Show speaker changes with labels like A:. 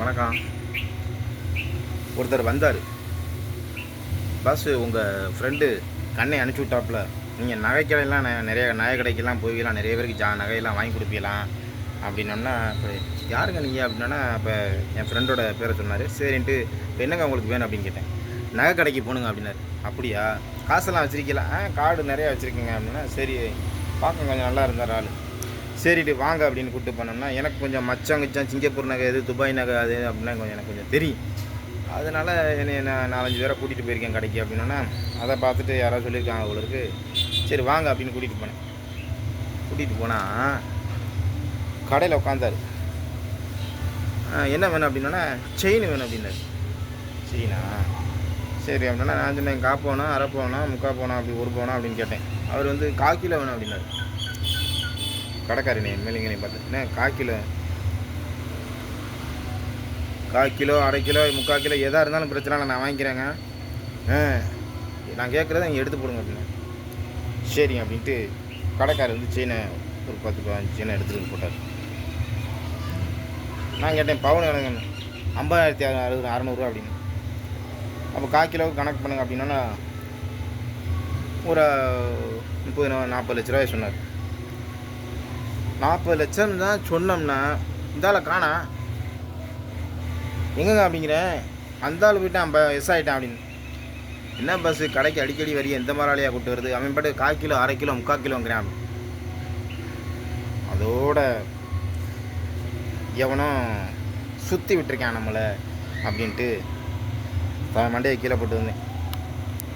A: வணக்கம். ஒருத்தர் வந்தார். பாஸ் உங்கள் ஃப்ரெண்டு கண்ணை அனுப்பிச்சி விட்டாப்புல. நீங்கள் நகைக்கடையெல்லாம் நிறைய நகை கடைக்கெல்லாம் போய்க்கலாம் நிறைய பேருக்கு ஜா நகையெல்லாம் வாங்கி கொடுப்பீங்களாம்? அப்படின்னோம்னா இப்போ யாருங்க நீங்கள் அப்படின்னா இப்போ என் ஃப்ரெண்டோட பேரை சொன்னார். சரின்ட்டு இப்போ என்னங்க உங்களுக்கு வேணும் அப்படின்னு கேட்டேன். நகை கடைக்கு போகணுங்க அப்படின்னாரு. அப்படியா? காசெல்லாம் வச்சுருக்கீங்களா? ஆ கார்டு நிறையா வச்சுருக்கீங்க அப்படின்னா சரி பார்க்க கொஞ்சம் நல்லா இருந்தார் ஆள். சரிட்டு வாங்க அப்படின்னு கூப்பிட்டு போனோம்னா எனக்கு கொஞ்சம் மச்சான் கிச்சான் சிங்கப்பூர் நகை எது துபாய் நகை அது அப்படின்னா கொஞ்சம் எனக்கு கொஞ்சம் தெரியும். அதனால் என்னை நான் நாலஞ்சு பேரை கூட்டிகிட்டு போயிருக்கேன் கடைக்கு அப்படின்னா அதை பார்த்துட்டு யாராவது சொல்லியிருக்காங்க அவங்களுக்கு சரி வாங்க அப்படின்னு கூட்டிகிட்டு போனேன். கூட்டிகிட்டு போனால் கடையில் உட்காந்தார் என்ன வேணும் அப்படின்னா செயின் வேணும் அப்படின்னாரு. செயினா? சரி அப்படின்னா நான் சொன்னேன் கா போனா அரை போனா முக்கா போனா அப்படி ஒரு போனா அப்படின்னு கேட்டேன். அவர் வந்து கால் கிலோ வேணும் அப்படின்னாரு. கடைக்காரனே மேலிங்கனை பார்த்து. என்ன காக்கிலோ கால்? கிலோ அரை கிலோ முக்கால் கிலோ எதாக இருந்தாலும் பிரச்சனை இல்லை நான் வாங்கிக்கிறேங்க. ஆ நான் கேட்குறத நீங்கள் எடுத்து போடுங்க அப்படின்னு. சரிங்க அப்படின்ட்டு கடைக்காரர் வந்து செயினை ஒரு பத்து பதினஞ்சு செயினை எடுத்துகிட்டு வந்து போட்டார். நான் கேட்டேன் பவுன் எனக்கு ஐம்பதாயிரத்தி அறுபது அறநூறுவா அப்படின்னு. அப்போ கால் கிலோவுக்கு கணக்கு பண்ணுங்க அப்படின்னா ஒரு முப்பது நாற்பது லட்ச ரூபாய் சொன்னார். நாற்பது லட்சம் தான் சொன்னோம்னா இந்தால காணா. எங்கங்க அப்படிங்கிறேன் அந்த ஆள் போயிட்டு ஐம்ப எஸ் ஆகிட்டான் அப்படின்னு. என்ன பஸ்ஸு கடைக்கு அடிக்கடி வரி எந்த மாதிரியாலையா கூட்டு வருது? அவன் பாட்டு கால் கிலோ அரை கிலோ முக்கால் கிலோங்கிறான். அதோட எவனும் சுற்றி விட்டுருக்கான் நம்மளை அப்படின்ட்டு அவன் மண்டையை கீழே போட்டு வந்தேன்